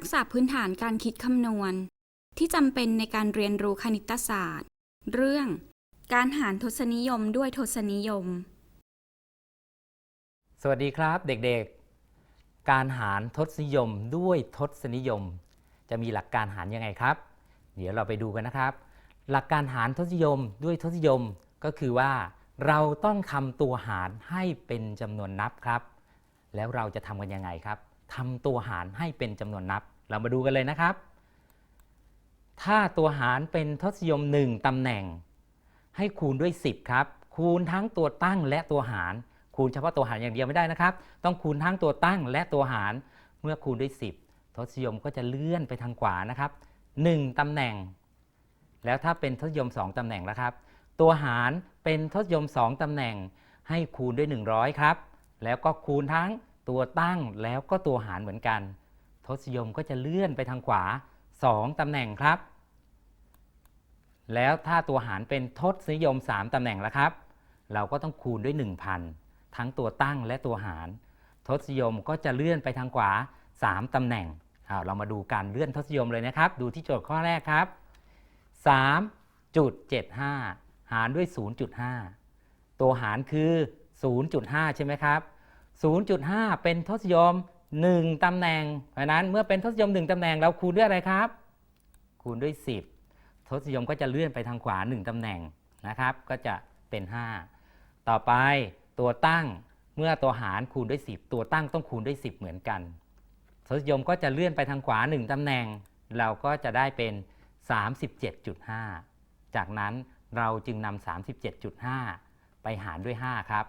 ทักษะพื้นฐานการคิดคำนวณ ที่จำเป็นในการเรียนรู้คณิตศาสตร์ เรื่อง การหารทศนิยมด้วยทศนิยม สวัสดีครับเด็กๆ การหารทศนิยมด้วยทศนิยม จะมีหลักการหารยังไงครับ เดี๋ยวเราไปดูกันนะครับ หลักการหารทศนิยมด้วยทศนิยมก็คือว่า เราต้องทำตัวหารให้เป็นจำนวนนับครับ แล้วเราจะทำกันยังไงครับ ทำตัวหารให้เป็นจำนวนนับ เรามาดูกันเลยนะครับ ถ้าตัวหารเป็นทศนิยม 1ตำแหน่ง ให้คูณด้วย 10 ครับ คูณทั้งตัวตั้งและตัวหาร คูณเฉพาะตัวหารอย่างเดียวไม่ได้นะครับ ต้องคูณทั้งตัวตั้งและตัวหาร เมื่อคูณด้วย 10 ทศนิยมก็จะเลื่อนไปทางขวานะครับ 1ตำแหน่ง แล้วถ้าเป็นทศนิยม 2ตำแหน่งแล้วครับ ตัวหารเป็นทศนิยม 2ตำแหน่ง ให้คูณด้วย 100 ครับ แล้วก็คูณทั้ง ตัวตั้งแล้วก็ตัวหารเหมือนกัน ทศยมก็จะเลื่อนไปทางขวา 2 ตำแหน่งครับ แล้วถ้าตัวหารเป็นทศนิยม 3 ตำแหน่งแล้วครับ เราก็ต้องคูณด้วย 1,000 ทั้งตัวตั้งและตัวหาร ทศยมก็จะเลื่อนไปทางขวา 3 ตำแหน่งอ้าวเรามาดูการเลื่อนทศยมเลยนะครับ ดูที่โจทย์ข้อแรกครับ 3.75 หารด้วย 0.5 ตัวหารคือ 0.5 ใช่ไหมครับ 0.5 เป็นทศนิยม 1 ตำแหน่ง เพราะนั้นเมื่อเป็นทศนิยม 1 ตำแหน่งเราคูณด้วยอะไรครับ คูณด้วย 10 ทศนิยมก็จะเลื่อนไปทางขวา 1 ตำแหน่งนะครับ ก็จะเป็น 5 ต่อไปตัวตั้งเมื่อตัวหารคูณด้วย 10 ตัวตั้งต้องคูณด้วย 10 เหมือนกัน ทศนิยมก็จะเลื่อนไปทางขวา 1 ตำแหน่ง เราก็จะได้เป็น 37.5 จากนั้นเราจึงนำ37.5 ไปหารด้วย 5 ครับ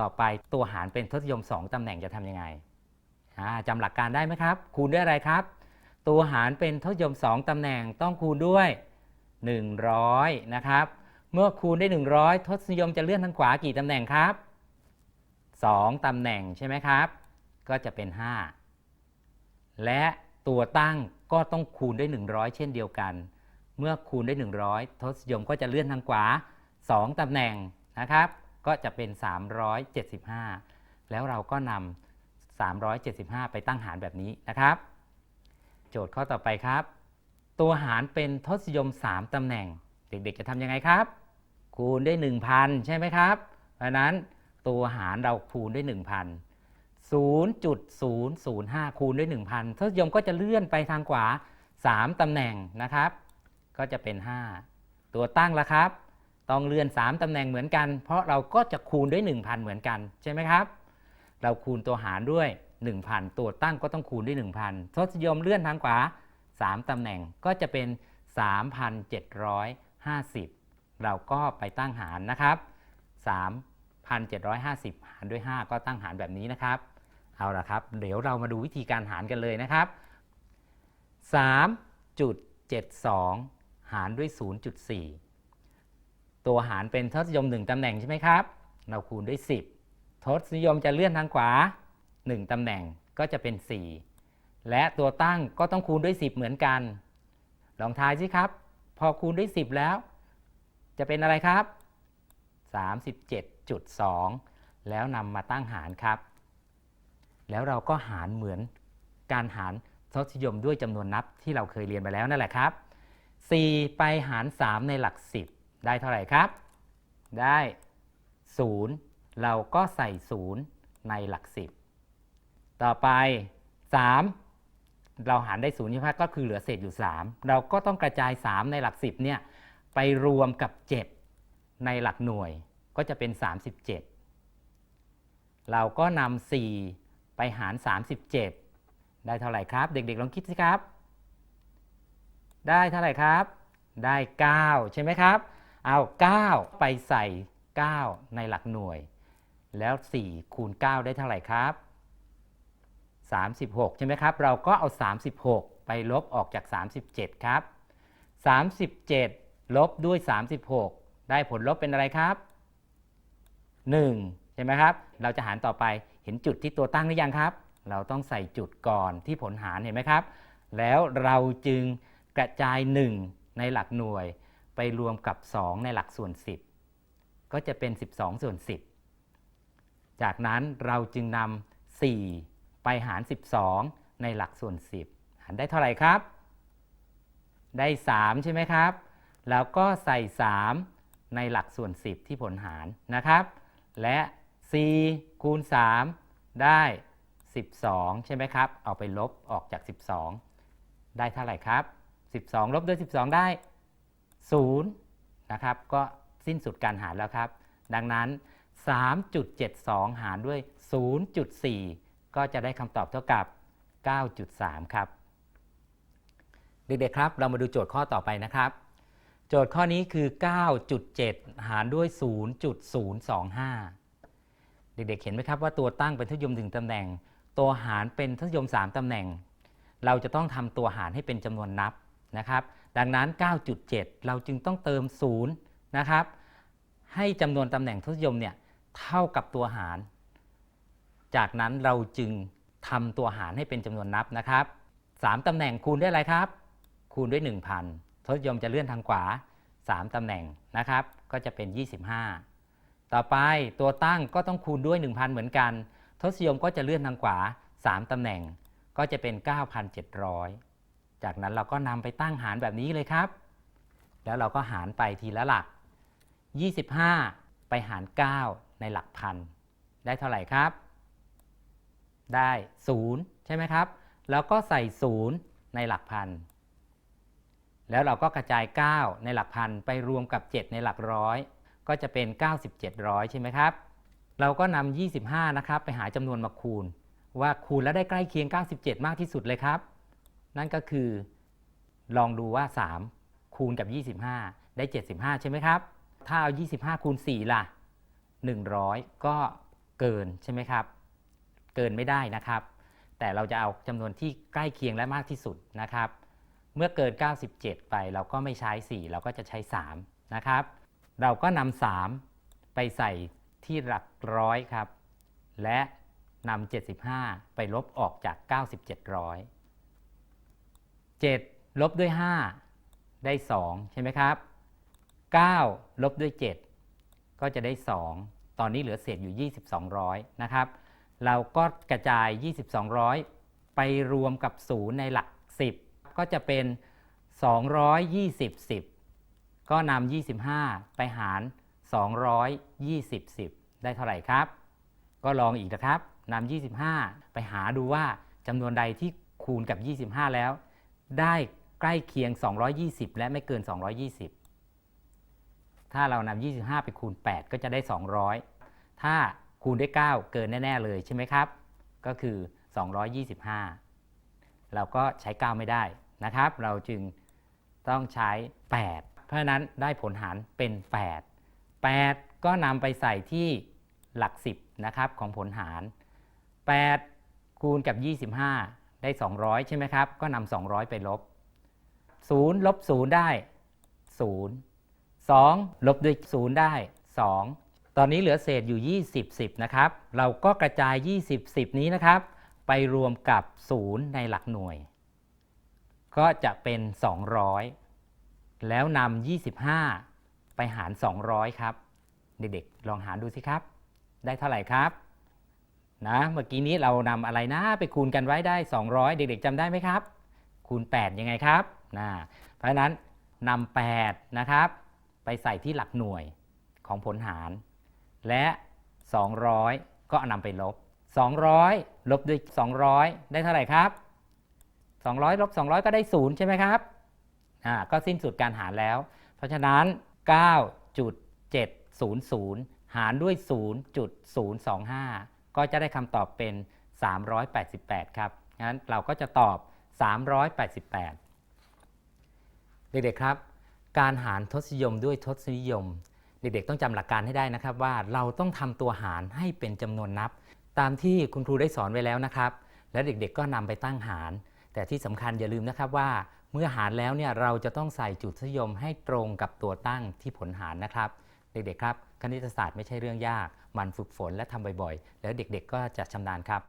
ต่อไปตัวหารเป็นทศนิยม 2 ตำแหน่งจะทำยังไงอ่าจำหลักการได้ไหมครับ คูณด้วยอะไรครับ ตัวหารเป็นทศนิยม 2 ตำแหน่งต้องคูณด้วย 100 นะครับ เมื่อคูณได้ 100 ทศนิยมจะเลื่อนทางขวากี่ตำแหน่งครับ 2 ตำแหน่งใช่ไหมครับ ก็จะเป็น 5 และตัวตั้งก็ต้องคูณด้วย 100 เช่นเดียวกัน เมื่อคูณได้ 100 ทศนิยมก็จะเลื่อนทางขวา 2 ตำแหน่งนะครับ ก็จะเป็น 375 แล้วเราก็นำ375 ไปตั้งหารแบบนี้นะครับ โจทย์ข้อต่อไปครับ ตัวหารเป็นทศนิยม 3ตำแหน่ง เด็กๆจะทำยังไงครับ คูณด้วย 1,000 ใช่ไหมครับ เพราะนั้นตัวหารเราคูณด้วย 1,000 0.005 คูณด้วย 1,000ทศนิยมก็จะเลื่อนไปทางขวา 3ตำแหน่งนะครับ ก็จะเป็น 5 ตัวตั้งละครับ ต้องเลื่อน 3 ตำแหน่งเหมือนกัน เพราะเราก็จะคูณด้วย 1,000 เหมือนกันใช่ไหมครับ เราคูณตัวหารด้วย 1,000 ตัวตั้งก็ต้องคูณด้วย 1,000ทศนิยมเลื่อนทางขวา 3 ตำแหน่งก็จะเป็น 3,750 เราก็ไปตั้งหารนะครับ 3,750 หารด้วย 5 ก็ตั้งหารแบบนี้นะครับ เอาละครับ เดี๋ยวเรามาดูวิธีการหารกันเลยนะครับ 3.72 หารด้วย 0.4 ตัวหารเป็นทศนิยม 1ตำแหน่งใช่ไหมครับ เราคูณด้วย 10 ทศนิยมจะเลื่อนทางขวา 1ตำแหน่งก็จะเป็น 4 และตัวตั้งก็ต้องคูณด้วย 10 เหมือนกัน ลองทายสิครับ พอคูณด้วย 10 แล้ว จะเป็นอะไรครับ 37.2 แล้วนำมาตั้งหารครับ แล้วเราก็หารเหมือนการหารทศนิยมด้วยจำนวนนับที่เราเคยเรียนไปแล้วนั่นแหละครับ 4 ไปหาร 3 ในหลัก 10 ได้เท่าไหร่ครับ ได้ 0 เราก็ใส่ 0 ในหลัก 10 ต่อไป 3 เราหารได้0ใช่ไหมก็คือเหลือเศษอยู่ 3 เราก็ต้องกระจาย 3 ในหลัก 10เนี่ยไปรวมกับ 7 ในหลักหน่วยก็จะเป็น 37 เราก็นำ4ไปหาร 37 ได้เท่าไหร่ครับ เด็กๆลองคิดสิครับ ได้เท่าไหร่ครับได้ 9 ใช่ไหมครับ เอา 9 ไปใส่ 9 ในหลักหน่วย แล้ว 4 คูณ 9 ได้เท่าไหร่ครับ 36 ใช่ไหมครับ เราก็เอา 36 ไปลบออกจาก 37 ครับ 37 ลบด้วย 36 ได้ผลลบเป็นอะไรครับ 1 ใช่ไหมครับ เราจะหารต่อไปเห็นจุดที่ตัวตั้งหรือยังครับ เราต้องใส่จุดก่อนที่ผลหารเห็นไหมครับ แล้วเราจึงกระจาย 1 ในหลักหน่วย ไปรวมกับ 2 ในหลักส่วน 10 ก็จะเป็น 12 ส่วน 10 จากนั้นเราจึงนำ4ไปหาร 12 ในหลักส่วน 10 หารได้เท่าไหร่ครับ ได้ 3 ใช่ไหมครับ แล้วก็ใส่ 3 ในหลักส่วน 10 ที่ผลหารนะครับ และ 4 คูณ 3 ได้ 12 ใช่ไหมครับ เอาไปลบออกจาก 12 ได้เท่าไหร่ครับ 12 ลบด้วย 12 ได้ 0นะครับก็สิ้นสุดการหารแล้วครับ ดังนั้น 3.72 หารด้วย 0.4 ก็จะได้คำตอบเท่ากับ 9.3 ครับ เด็กๆครับ เรามาดูโจทย์ข้อต่อไปนะครับ โจทย์ข้อนี้คือ 9.7 หารด้วย 0.025 เด็กๆ เห็นไหมครับว่าตัวตั้งเป็นทศนิยม1ตำแหน่ง ตัวหารเป็นทศนิยม 3ตำแหน่ง เราจะต้องทำตัวหารให้เป็นจำนวนนับนะครับ ดังนั้น 9.7 เราจึงต้องเติม0นะครับ ให้จำนวนตำแหน่งทศนิยมเนี่ยเท่ากับตัวหาร จากนั้นเราจึงทำตัวหารให้เป็นจำนวนนับนะครับ 3ตำแหน่งคูณด้วยอะไรครับ คูณด้วย 1,000 ทศนิยมจะเลื่อนทางขวา 3ตำแหน่งนะครับ ก็จะเป็น 25 ต่อไปตัวตั้งก็ต้องคูณด้วย 1,000 เหมือนกัน ทศนิยมก็จะเลื่อนทางขวา 3ตำแหน่งก็จะเป็น 9,700 จากนั้นเราก็นำไปตั้งหารแบบนี้เลยครับ แล้วเราก็หารไปทีละหลัก 25 ไปหาร 9 ในหลักพัน ได้เท่าไหร่ครับ ได้ 0 ใช่ไหมครับ แล้วก็ใส่ 0 ในหลักพัน แล้วเราก็กระจาย 9 ในหลักพัน ไปรวมกับ 7 ในหลักร้อย ก็จะเป็น 9700ใช่ไหมครับ เราก็นำ25 นะครับ ไปหาจำนวนมาคูณ ว่าคูณแล้วได้ใกล้เคียง 97 มากที่สุดเลยครับ นั่นก็คือลองดูว่า 3 คูณกับ 25 ได้ 75 ใช่ไหมครับ ถ้าเอา 25 คูณ 4 ล่ะ 100 ก็เกินใช่ไหมครับ เกินไม่ได้นะครับ แต่เราจะเอาจำนวนที่ใกล้เคียงและมากที่สุดนะครับ เมื่อเกิน 97 ไปเราก็ไม่ใช้ 4 เราก็จะใช้ 3 นะครับ เราก็นำ3ไปใส่ที่หลักร้อยครับ และนำ75 ไปลบออกจาก 9700 7 ลบด้วย 5 ได้ 2 ใช่ไหมครับ 9 ลบด้วย 7 ก็จะได้ 2 ตอนนี้เหลือเศษอยู่ 2200 นะครับ เราก็กระจาย 2200 ไปรวมกับ 0 ในหลัก 10 ก็จะเป็น 220 10 ก็นำ25 ไปหาร 220 10 ได้เท่าไหร่ครับ ก็ลองอีกนะครับนำ25 ไปหาดูว่าจำนวนใดที่คูณกับ 25 แล้ว ได้ใกล้เคียง 220 และไม่เกิน 220 ถ้าเรานำ25 ไปคูณ 8 ก็จะได้ 200 ถ้าคูณด้วย 9 เกินแน่ ๆ เลยใช่ไหมครับ ก็คือ 225 เราก็ใช้ 9 ไม่ได้นะครับ เราจึงต้องใช้ 8 เพราะฉะนั้นได้ผลหารเป็น 8 8 ก็นำไปใส่ที่หลัก 10 นะครับของผลหาร 8 คูณกับ 25 ได้ 200 ใช่ไหมครับ ก็นำ200 ไปลบ 0 ลบ 0 ได้ 0 2 ลบด้วย 0 ได้ 2 ตอนนี้เหลือเศษอยู่ 20 10 นะครับ เราก็กระจาย 20 10 นี้นะครับ ไปรวมกับ 0 ในหลักหน่วย ก็จะเป็น 200 แล้วนำ25 ไปหาร 200 ครับ เด็กๆ ลองหารดูสิครับ ได้เท่าไหร่ครับ นะเมื่อกี้นี้เรานำอะไรนะไปคูณกันไว้ได้ 200 เด็กๆจำได้ไหมครับ คูณ 8 ยังไงครับนะเพราะฉะนั้นนำ8นะครับ ไปใส่ที่หลักหน่วยของผลหาร และ 200 ก็นำไปลบ 200 ลบด้วย 200 ได้เท่าไหร่ครับ 200 ลบ 200 ก็ได้ 0 ใช่ไหมครับอ่าก็สิ้นสุดการหารแล้ว เพราะฉะนั้น 9.700 หารด้วย 0.025 ก็จะได้คำตอบเป็น 388 ครับงั้นเราก็จะตอบ 388 เด็กๆครับ การหารทศนิยมด้วยทศนิยม เด็กๆต้องจำหลักการให้ได้นะครับว่าเราต้องทำตัวหารให้เป็นจำนวนนับ ตามที่คุณครูได้สอนไว้แล้วนะครับ และเด็กๆก็นำไปตั้งหาร แต่ที่สำคัญอย่าลืมนะครับว่าเมื่อหารแล้วเนี่ยเราจะต้องใส่จุดทศนิยมให้ตรงกับตัวตั้งที่ผลหารนะครับ เด็กๆครับ คณิตศาสตร์ไม่ใช่เรื่องยาก มันฝึกฝนและทำบ่อยๆ แล้วเด็กๆก็จะชำนาญครับ